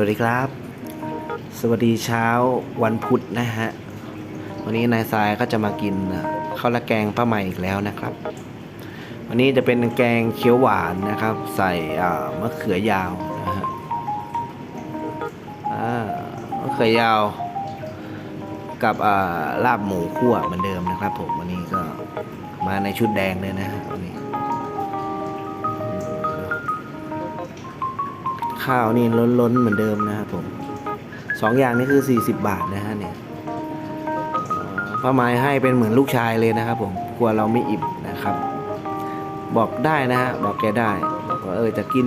วัสดีครับ สวัสดีเช้าวันพุธนะฮะ วันนี้นายทรายก็จะมากินข้าวราดแกงป้าใหม่อีกแล้วนะครับ วันนี้จะเป็นแกงเขียวหวานนะครับ ใส่มะเขือยาวนะฮะมะเขือยาว กับลาบหมูคั่วเหมือนเดิมนะครับ ผมวันนี้ก็มาในชุดแดงเลยนะฮะวันนี้ ข้าวนี่ล้นๆเหมือนเดิมนะครับผมสองอย่างนี้คือ 40 บาทนะฮะเนี่ยป้าไม้ให้เป็นเหมือนลูกชายเลยนะครับผมกลัวเราไม่อิ่มนะครับ บอกได้นะฮะบอกแกได้บอกว่าเออจะกิน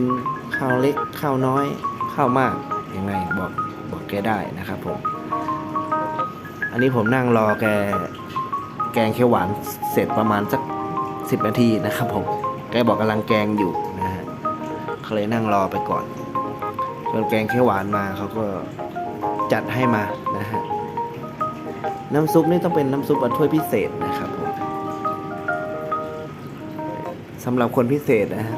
ข้าวเล็กข้าวน้อยข้าวมากยังไงบอกบอกแกได้นะครับผมอันนี้ผมนั่งรอแกแกงเขียวหวานเสร็จประมาณสักสิบนาทีนะครับผมแกบอกกำลังแกงอยู่นะฮะเขาเลยนั่งรอไปก่อน ส่วนแกงเขียวหวานมาเขาก็จัดให้มานะฮะน้ำซุปนี่ต้องเป็นน้ำซุปแบบถ้วยพิเศษนะครับผมสำหรับคนพิเศษนะฮะ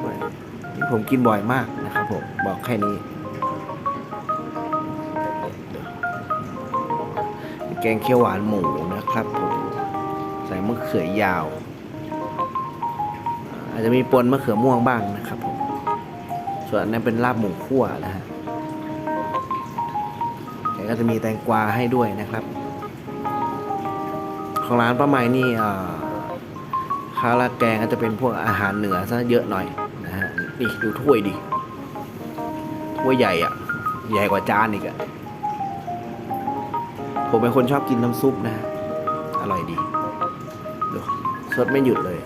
ที่ผมกินบ่อยมากนะครับผมบอกแค่นี้ แกงเขียวหวานหมูนะครับผมใส่มะเขือยาว อาจจะมีปนมะเขือม่วงบ้างนะครับผมส่วนนนั้นเป็นลาบหมูคั่วนะฮะ แกก็จะมีแตงกวาให้ด้วยนะครับ ของร้านป้าไม้นี่ข้าวราดแกงก็จะเป็นพวกอาหารเหนือซะเยอะหน่อยนะฮะนี่ดูถ้วยดิถ้วยใหญ่อะใหญ่กว่าจานอีกอะผมเป็นคนชอบกินน้ำซุปนะฮะอร่อยดีดูสดไม่หยุดเลย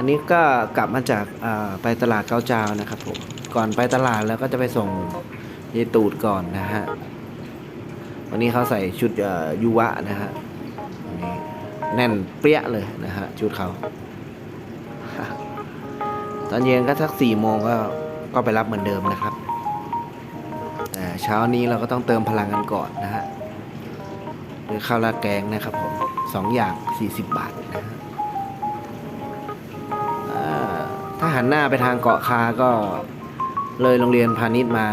อันนี้ก็กลับมาจากไปตลาดเกาจาวนะครับผมก่อนไปตลาดแล้วก็จะไปส่งยายตูดก่อนนะฮะวันนี้เขาใส่ชุดยุวะนะฮะนนี้แน่นเปรี้ยเลยนะฮะชุดเขาตอนเย็นก็สักสี่โมงก็ก็ไปรับเหมือนเดิมนะครับแต่เช้านี้เราก็ต้องเติมพลังกันก่อนนะฮะด้วยข้าวราดแกงนะครับผมสองอย่าง 40 บาทนะฮะ หันหน้าไปทางเกาะคาก็เลยโรงเรียนพาณิชย์มา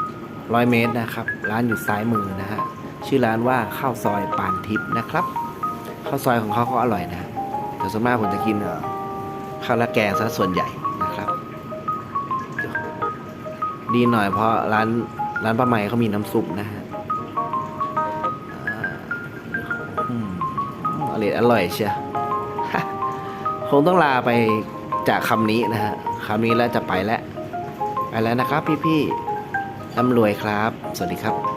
100เมตรนะครับ ร้านอยู่ซ้ายมือนะฮะชื่อร้านว่าข้าวซอยปานทิพย์นะครับข้าวซอยของเขาก็อร่อยนะแต่ส่วนมากผมจะกินข้าวราดแกงซะส่วนใหญ่นะครับ ดีหน่อยเพราะร้านร้านป้าใหม่เขามีน้ำซุปนะฮะอืมอร่อยอร่อยเชียวคงต้องลาไป จากคำนี้นะฮะคำนี้แล้วจะไปแล้ว ไปแล้วนะครับพี่ๆร่ำรวยครับ สวัสดีครับ